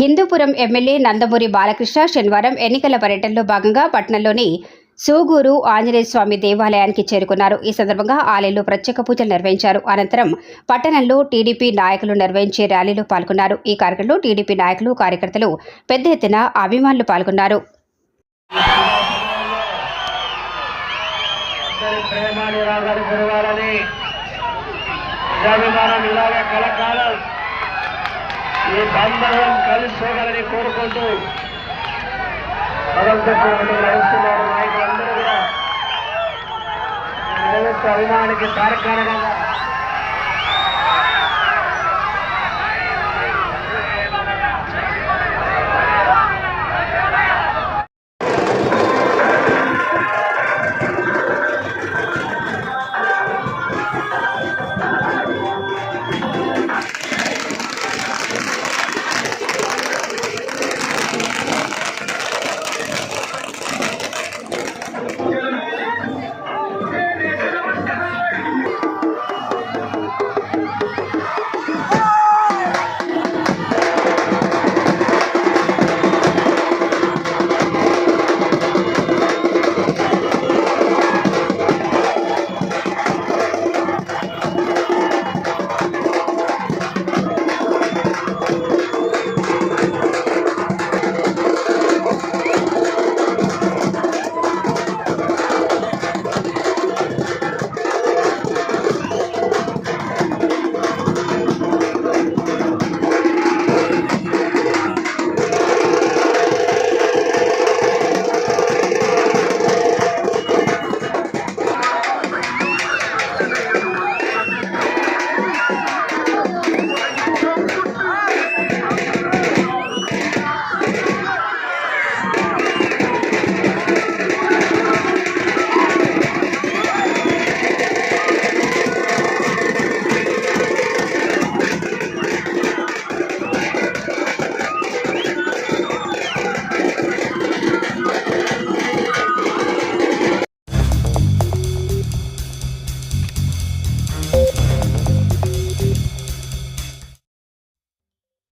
Hindupuram MLA Nandamuri Balakrishna శనివారం ఎన్నికల పర్యటనలో భాగంగా పట్టణంలోని సూగూరు ఆంజనేయ స్వామి దేవాలయానికి చేరుకున్నారు. ఈ సందర్భంగా ఆలయంలో ప్రత్యేక పూజలు నిర్వహించారు. అనంతరం పట్టణంలో టీడీపీ నాయకులు నిర్వహించే ర్యాలీలో పాల్గొన్నారు. ఈ కార్యక్రమంలో టీడీపీ నాయకులు కార్యకర్తలు పెద్ద ఎత్తున అభిమానులు పాల్గొన్నారు. అందరి ఈ బంధనం కలిసిపోగలని కోరుకుంటూ భగవంతుడు నడుస్తున్నారు నాయకులందరూ కూడా. అభిమానికి తారకారణంగా